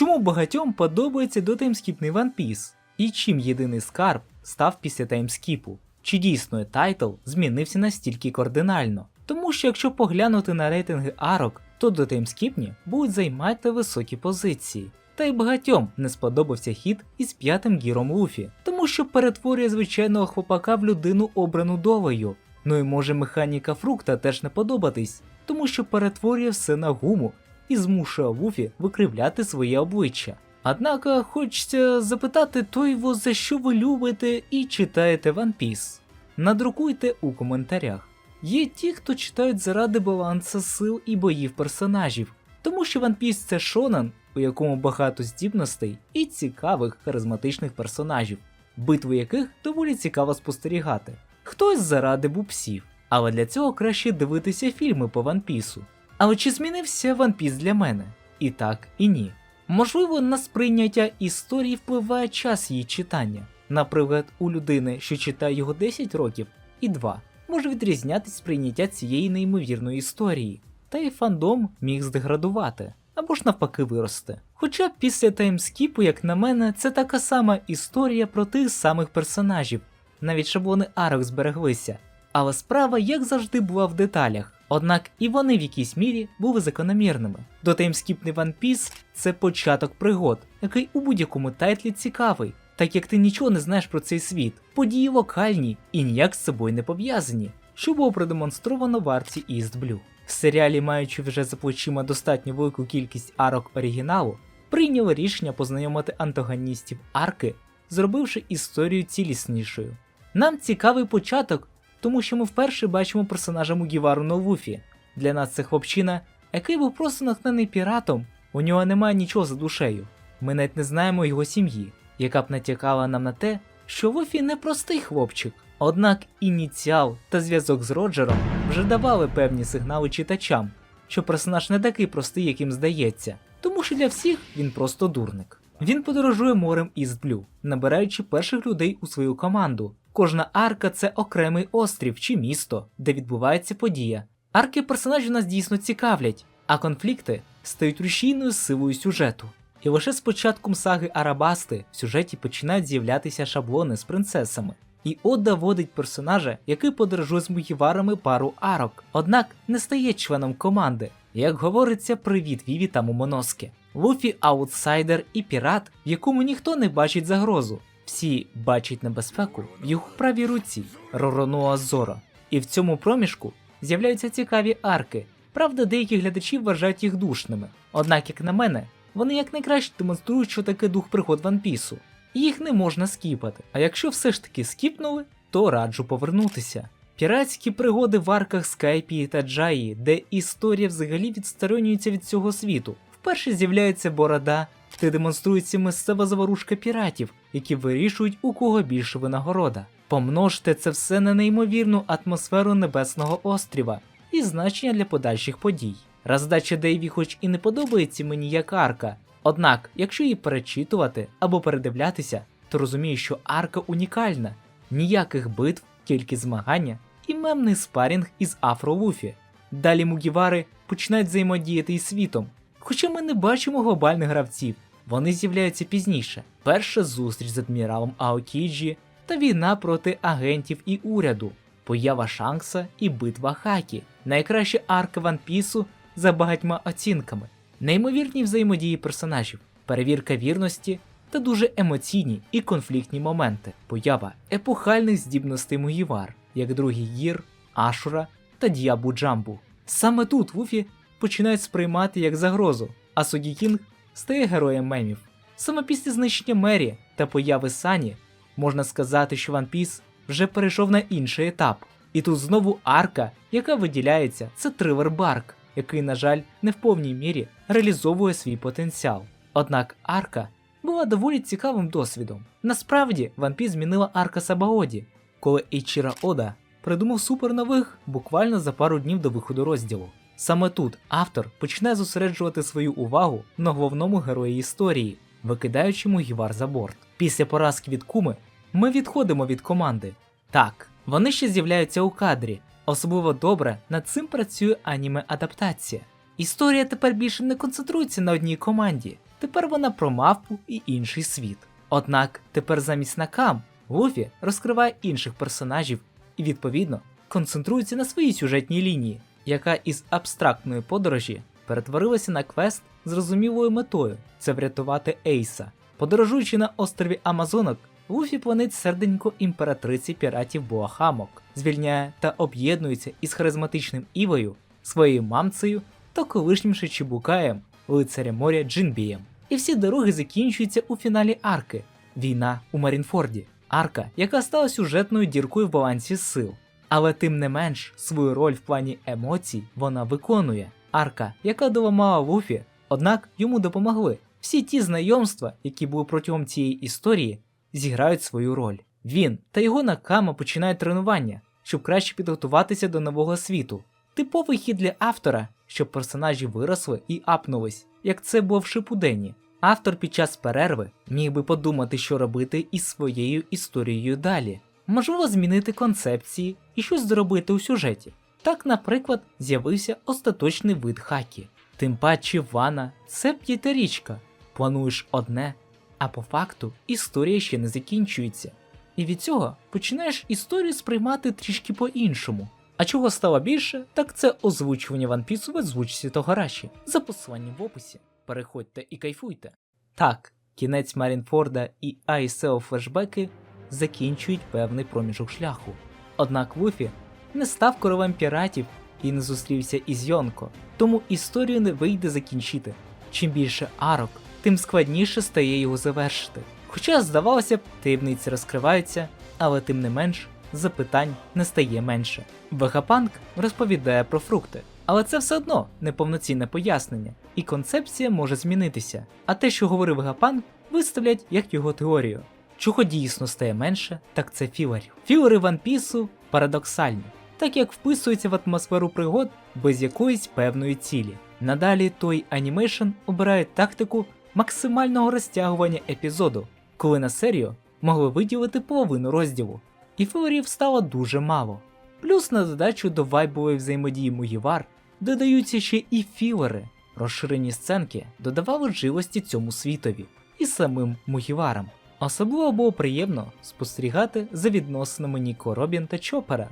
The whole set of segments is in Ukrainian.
Чому багатьом подобається до таймскіпний One Piece? І чим єдиний скарб став після таймскіпу? Чи дійсно тайтл змінився настільки кардинально? Тому що якщо поглянути на рейтинги арок, то до таймскіпні будуть займати високі позиції. Та й багатьом не сподобався хід із п'ятим гіром Луфі, тому що перетворює звичайного хлопака в людину обрану довою. Ну і може механіка фрукта теж не подобатись, тому що перетворює все на гуму і змушує Луфі викривляти своє обличчя. Однак хочеться запитати той во за що ви любите і читаєте One Piece. Надрукуйте у коментарях. Є ті, хто читають заради балансу сил і боїв персонажів, тому що One Piece це шонан, у якому багато здібностей і цікавих харизматичних персонажів, битву яких доволі цікаво спостерігати. Хтось заради бупсів, але для цього краще дивитися фільми по One Piece. Але чи змінився One Piece для мене? І так, і ні. Можливо, на сприйняття історії впливає час її читання. Наприклад, у людини, що читає його 10 років, і 2, може відрізнятись сприйняття цієї неймовірної історії, та й фандом міг здеградувати або ж навпаки вирости. Хоча після таймскіпу, як на мене, це така сама історія про тих самих персонажів, навіть шаблони арок збереглися. Але справа, як завжди, була в деталях. Однак і вони в якійсь мірі були закономірними. До таймскіпний One Piece – це початок пригод, який у будь-якому тайтлі цікавий, так як ти нічого не знаєш про цей світ, події локальні і ніяк з собою не пов'язані, що було продемонстровано в арці East Blue. В серіалі, маючи вже за плечима достатньо велику кількість арок оригіналу, прийняли рішення познайомити антагоністів арки, зробивши історію ціліснішою. Нам цікавий початок, тому що ми вперше бачимо персонажа Мугівару на Луфі. Для нас це хлопчина, який був просто натхнений піратом, у нього немає нічого за душею. Ми навіть не знаємо його сім'ї, яка б натякала нам на те, що Луфі не простий хлопчик. Однак ініціал та зв'язок з Роджером вже давали певні сигнали читачам, що персонаж не такий простий, яким здається, тому що для всіх він просто дурник. Він подорожує морем із Блю, набираючи перших людей у свою команду. Кожна арка це окремий острів чи місто, де відбувається подія. Арки персонажів нас дійсно цікавлять, а конфлікти стають рушійною силою сюжету. І лише з початком саги Арабасти в сюжеті починають з'являтися шаблони з принцесами. І Ода водить персонажа, який подорожує з мугіварами пару арок, однак не стає членом команди. Як говориться, привіт Віві та Момоноске. Луфі аутсайдер і пірат, в якому ніхто не бачить загрозу. Всі бачать небезпеку в його правій руці Ророноа Зоро. І в цьому проміжку з'являються цікаві арки. Правда, деякі глядачі вважають їх душними. Однак, як на мене, вони якнайкраще демонструють, що таке дух пригод Ван Пісу. Їх не можна скіпати. А якщо все ж таки скіпнули, то раджу повернутися. Піратські пригоди в арках Скайпі та Джаї, де історія взагалі відсторонюється від цього світу. Вперше з'являється борода, де демонструється місцева заворушка піратів, які вирішують, у кого більше винагорода. Помножте це все на неймовірну атмосферу Небесного острова і значення для подальших подій. Роздача Дейві, хоч і не подобається мені як арка, однак, якщо її перечитувати або передивлятися, то розумію, що арка унікальна, ніяких битв, тільки змагання і мемний спарінг із Афро Луфі. Далі Мугівари починають взаємодіяти із світом. Хоча ми не бачимо глобальних гравців, вони з'являються пізніше. Перша зустріч з адміралом Аокіджі та війна проти агентів і уряду, поява Шанкса і битва Хакі, найкраща арка Ван Пісу за багатьма оцінками, неймовірні взаємодії персонажів, перевірка вірності та дуже емоційні і конфліктні моменти, поява епохальних здібностей Мугівар, як другий гір, Ашура та Діабу Джамбу. Саме тут Вуфі починають сприймати як загрозу, а Согі Кінг стає героєм мемів. Саме після знищення Мері та появи Сані можна сказати, що One Piece вже перейшов на інший етап. І тут знову арка, яка виділяється, це трилер Барк, який, на жаль, не в повній мірі реалізовує свій потенціал. Однак арка була доволі цікавим досвідом. Насправді, One Piece змінила арка Сабаоді, коли Ейчіра Ода придумав супер нових буквально за пару днів до виходу розділу. Саме тут автор починає зосереджувати свою увагу на головному герої історії, викидаючи Мугівар за борт. Після поразки від куми ми відходимо від команди. Так, вони ще з'являються у кадрі. Особливо добре над цим працює аніме адаптація. Історія тепер більше не концентрується на одній команді. Тепер вона про мавпу і інший світ. Однак тепер замість Накам Луфі розкриває інших персонажів і, відповідно, концентрується на своїй сюжетній лінії, яка із абстрактної подорожі перетворилася на квест з зрозумілою метою це врятувати Ейса. Подорожуючи на острові Амазонок, Луфі планить серденько імператриці піратів Буахамок, звільняє та об'єднується із харизматичним Івою, своєю мамцею та колишнім Шичібукаєм, лицарем моря Джинбієм. І всі дороги закінчуються у фіналі арки Війна у Марінфорді. Арка, яка стала сюжетною діркою в балансі сил. Але тим не менш свою роль в плані емоцій вона виконує. Арка, яка доламала Луфі, однак йому допомогли. Всі ті знайомства, які були протягом цієї історії, зіграють свою роль. Він та його накама починають тренування, щоб краще підготуватися до нового світу. Типовий хід для автора, щоб персонажі виросли і апнулись, як це було в Шипудені. Автор під час перерви міг би подумати, що робити із своєю історією далі. Можливо, змінити концепції і щось зробити у сюжеті. Так, наприклад, з'явився остаточний вид хакі. Тим паче вана це п'ятирічка. Плануєш одне, а по факту історія ще не закінчується. І від цього починаєш історію сприймати трішки по-іншому. А чого стало більше, так це озвучування Piece в озвучці Тогараші за посиланням в описі. Переходьте і кайфуйте. Так, кінець Марінфорда і ISL флешбеки закінчують певний проміжок шляху. Однак Луфі не став королем піратів і не зустрівся із Йонко, тому історію не вийде закінчити. Чим більше арок, тим складніше стає його завершити. Хоча, здавалося б, таємниці розкриваються, але тим не менш запитань не стає менше. Вегапанк розповідає про фрукти, але це все одно неповноцінне пояснення, і концепція може змінитися. А те, що говорив Вегапанк, виставлять як його теорію. Чого дійсно стає менше, так це філерів. Філери Ван Пісу парадоксальні, так як вписуються в атмосферу пригод без якоїсь певної цілі. Надалі той анімейшн обирає тактику максимального розтягування епізоду, коли на серію могли виділити половину розділу, і філерів стало дуже мало. Плюс на додачу до вайбової взаємодії Мугівар додаються ще і філери. Розширені сценки додавали живості цьому світові і самим Мугіварам. Особливо було приємно спостерігати за відносинами Ніко Робін та Чопера,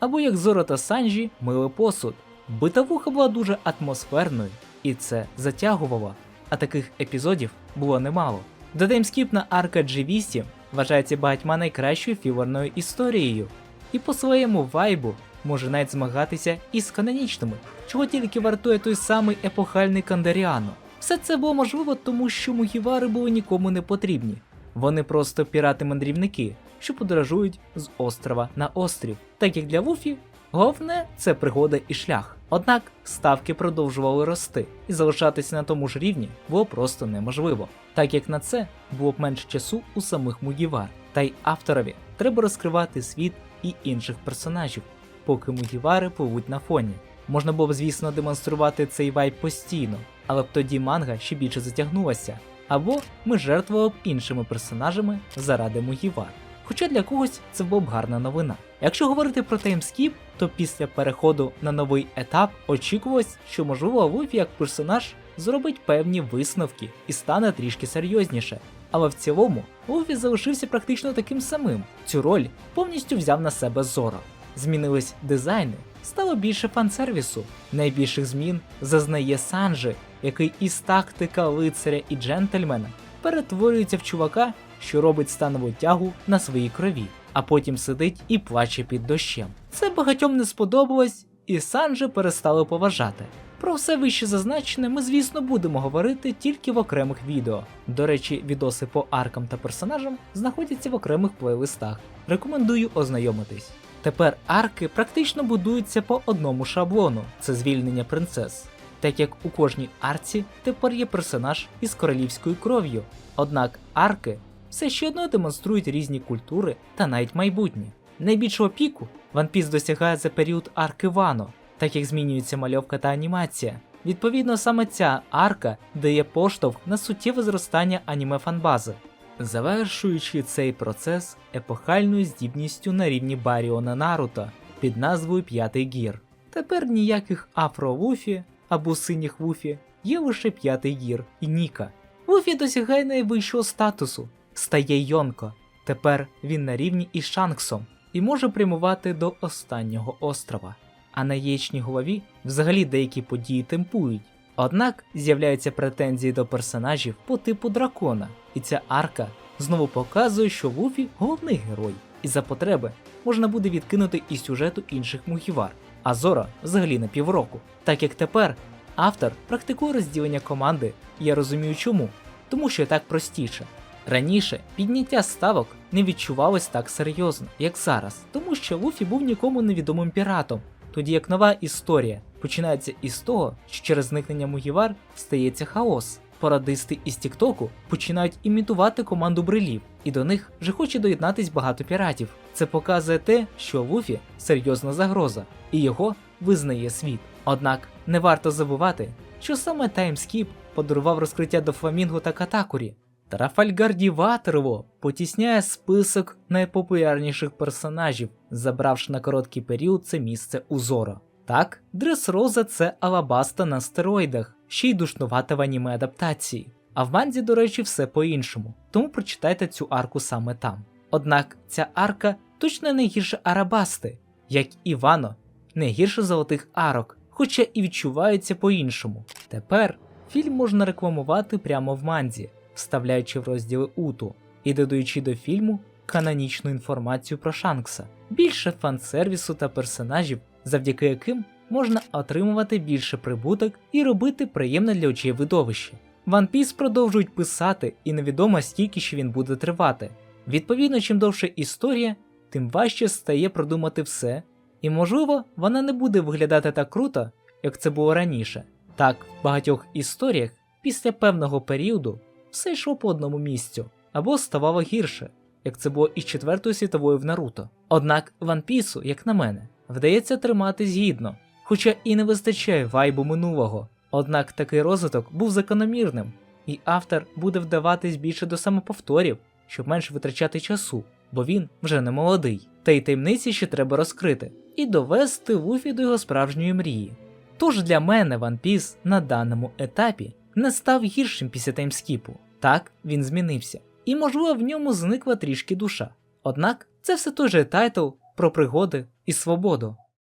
або як Зоро та Санджі мили посуд. Битавуха була дуже атмосферною, і це затягувало, а таких епізодів було немало. Додаймскіпна арка G8 вважається багатьма найкращою філерною історією, і по своєму вайбу може навіть змагатися із канонічними, чого тільки вартує той самий епохальний Кандаріано. Все це було можливо, тому що мугівари були нікому не потрібні. Вони просто пірати-мандрівники, що подорожують з острова на острів. Так як для Вуфі, головне це пригода і шлях. Однак ставки продовжували рости, і залишатися на тому ж рівні було просто неможливо, так як на це було б менше часу у самих Мугівар, та й авторові треба розкривати світ і інших персонажів, поки Мугівари пливуть на фоні. Можна було б, звісно, демонструвати цей вайб постійно, але б тоді манга ще більше затягнулася, або ми жертвували б іншими персонажами заради Мугівар. Хоча для когось це була б гарна новина. Якщо говорити про таймскіп, то після переходу на новий етап очікувалось, що можливо Луфі як персонаж зробить певні висновки і стане трішки серйозніше. Але в цілому Луфі залишився практично таким самим. Цю роль повністю взяв на себе Зоро. Змінились дизайни, стало більше фан-сервісу. Найбільших змін зазнає Санджи, який із тактика лицаря і джентльмена перетворюється в чувака, що робить станову тягу на своїй крові, а потім сидить і плаче під дощем. Це багатьом не сподобалось, і Санджи перестали поважати. Про все вище зазначене ми, звісно, будемо говорити тільки в окремих відео. До речі, відоси по аркам та персонажам знаходяться в окремих плейлистах. Рекомендую ознайомитись. Тепер арки практично будуються по одному шаблону це звільнення принцес. Так як у кожній арці тепер є персонаж із королівською кров'ю. Однак арки все ще одно демонструють різні культури та навіть майбутнє. Найбільшого піку One Piece досягає за період арки Вано, так як змінюється мальовка та анімація. Відповідно, саме ця арка дає поштовх на суттєве зростання аніме фанбази, завершуючи цей процес епохальною здібністю на рівні Баріона Наруто під назвою П'ятий гір. Тепер ніяких афро-вуфі або синіх вуфі, є лише п'ятий гір і Ніка. Луфі досягає найвищого статусу, стає Йонко. Тепер він на рівні із Шанксом і може прямувати до останнього острова. А на яєчній голові взагалі деякі події темпують. Однак з'являються претензії до персонажів по типу дракона, і ця арка знову показує, що Луфі головний герой, і за потреби можна буде відкинути із сюжету інших мухівар, а Зора взагалі на півроку. Так як тепер автор практикує розділення команди, я розумію чому, тому що так простіше. Раніше підняття ставок не відчувалось так серйозно, як зараз, тому що Луфі був нікому невідомим піратом, тоді як нова історія починається із того, що через зникнення Мугівар стається хаос. Парадисти із Тіктоку починають імітувати команду брилів, і до них вже хоче доєднатись багато піратів. Це показує те, що Луфі серйозна загроза, і його визнає світ. Однак не варто забувати, що саме таймскіп подарував розкриття до Фламінго та Катакурі. Трафальгарді Ватерво потісняє список найпопулярніших персонажів, забравши на короткий період це місце у Зоро. Так, Дресроза це Алабаста на стероїдах, ще й душнувата в аніме адаптації. А в манзі, до речі, все по-іншому, тому прочитайте цю арку саме там. Однак ця арка точно не гірше Арабасти, як і Вано, не гірше золотих арок, хоча і відчувається по-іншому. Тепер фільм можна рекламувати прямо в манзі, вставляючи в розділи Уту і додаючи до фільму канонічну інформацію про Шанкса, більше фан-сервісу та персонажів, завдяки яким можна отримувати більше прибуток і робити приємне для очей видовище. One Piece продовжують писати, і невідомо стільки ще він буде тривати. Відповідно, чим довше історія, тим важче стає продумати все, і можливо, вона не буде виглядати так круто, як це було раніше. Так, в багатьох історіях після певного періоду все йшло по одному місцю або ставало гірше, як це було із Четвертою світовою в Наруто. Однак One Piece, як на мене, вдається триматись гідно, хоча і не вистачає вайбу минулого. Однак такий розвиток був закономірним, і автор буде вдаватись більше до самоповторів, щоб менше витрачати часу, бо він вже не молодий. Та й таємниці ще треба розкрити і довести Луфі до його справжньої мрії. Тож для мене One Piece на даному етапі не став гіршим після таймскіпу. Так, він змінився, і можливо в ньому зникла трішки душа. Однак це все той же тайтл про пригоди і свободу.